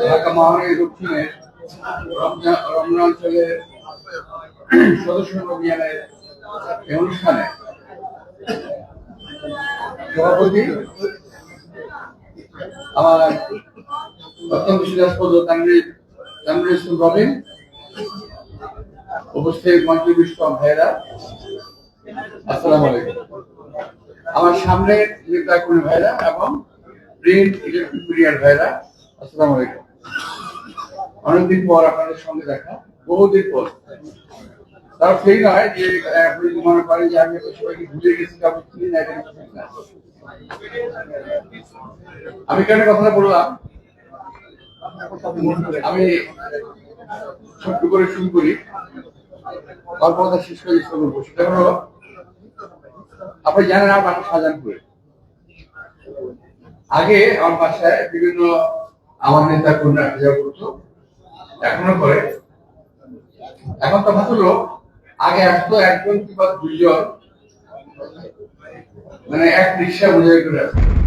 ঢাকা মহানগরী সদস্য অভিযানের এই অনুষ্ঠানে সভাপতি আমার অত্যন্ত তানভীর ইসলাম রবিন উপস্থিত ভাইরা আলাইকুম। আমার সামনে কর্মী ভাইরা এবং অনেকদিন পর আপনাদের সঙ্গে দেখা, বহুদিন পর। তার সেই নয় যে আপনি মনে করেন যে আমি সবাইকে ভুলে গেছি চিনি না। আমি কেন কথাটা বললাম? আমি ছোট্ট করে শুরু করি। গল্প কথা শেষ করে শুরু করব সেটা হলো, আপনি জানেন আমার বাসা শাহজাহানপুরে। আগে আমার বাসায় বিভিন্ন আমার নেতা কন্যা পূজা করতো, এখনও করে। এখন তো হলো আগে আসতো একজন কিংবা দুইজন মানে এক রিক্সা বোঝাই করে আসতো।